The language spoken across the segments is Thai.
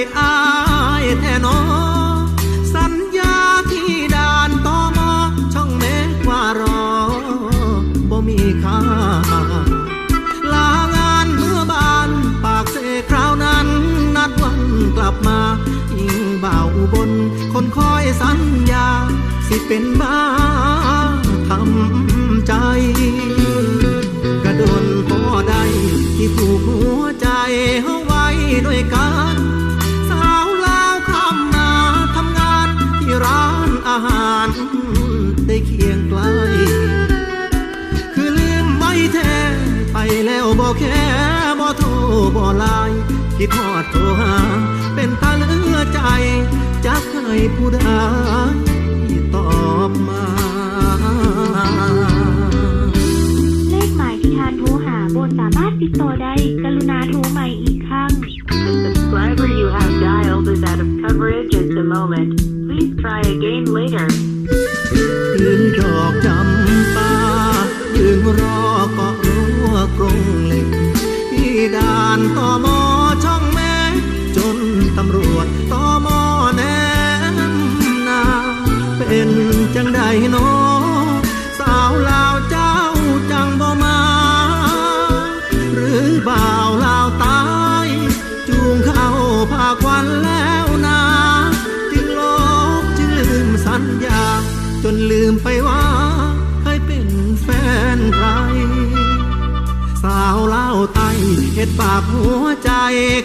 หัวใจอายแท่นอ สัญญาที่ด่านตอมอช่องเมกว่ารอบ่มีค่าลางานเมื่อบานปากเสคราวนั้น นัดวันกลับมาอิงบ่าวอุบนคนคอยสัญญา สิเป็นบ้าทำ ได้เคียงไกล คือลืมไม่แท้ไปแล้วบอกแค่บ่โทรบ่ไลน์คิดฮอดโทรหา เป็นตาเลือใจ จะให้ผู้ใดตอบมาเลขหมายที่ทานโทรหาบนสามารถติดต่อได้ กรุณาโทรใหม่อีกครั้ง The subscriber you have dialed is out of coverage at the moment. Please try again later. ลืมไปว่าเคยเป็นแฟนใคร สาวเล่าไตเห็ดปากหัวใจ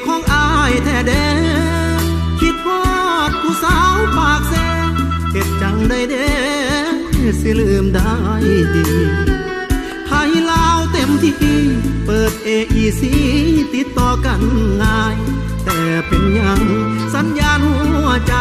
ของอายแท้เด้คิดฮอดผู้สาวปากแซงเห็ดจังได้เด้สิลืมได้ดีไทยลาวเต็มที่ เปิด AEC ติดต่อกันง่าย แต่เป็นยังสัญญาณหัวใจ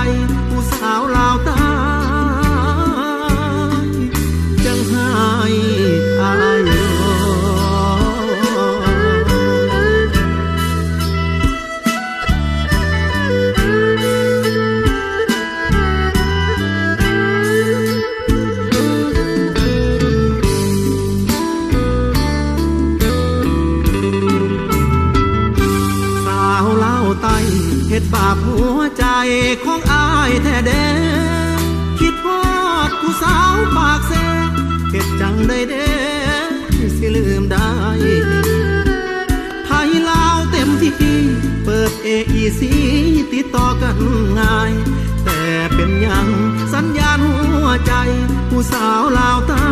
เห็ดบาปหัวใจของอายแท้เด้คิดฮอดผู้สาวปากแซเห็ดจังได้เด้สิลืมได้ ไทยลาวเต็มที่ เปิด AEC ติดต่อกันง่าย แต่เป็นยังสัญญาณหัวใจ ผู้สาวลาวตา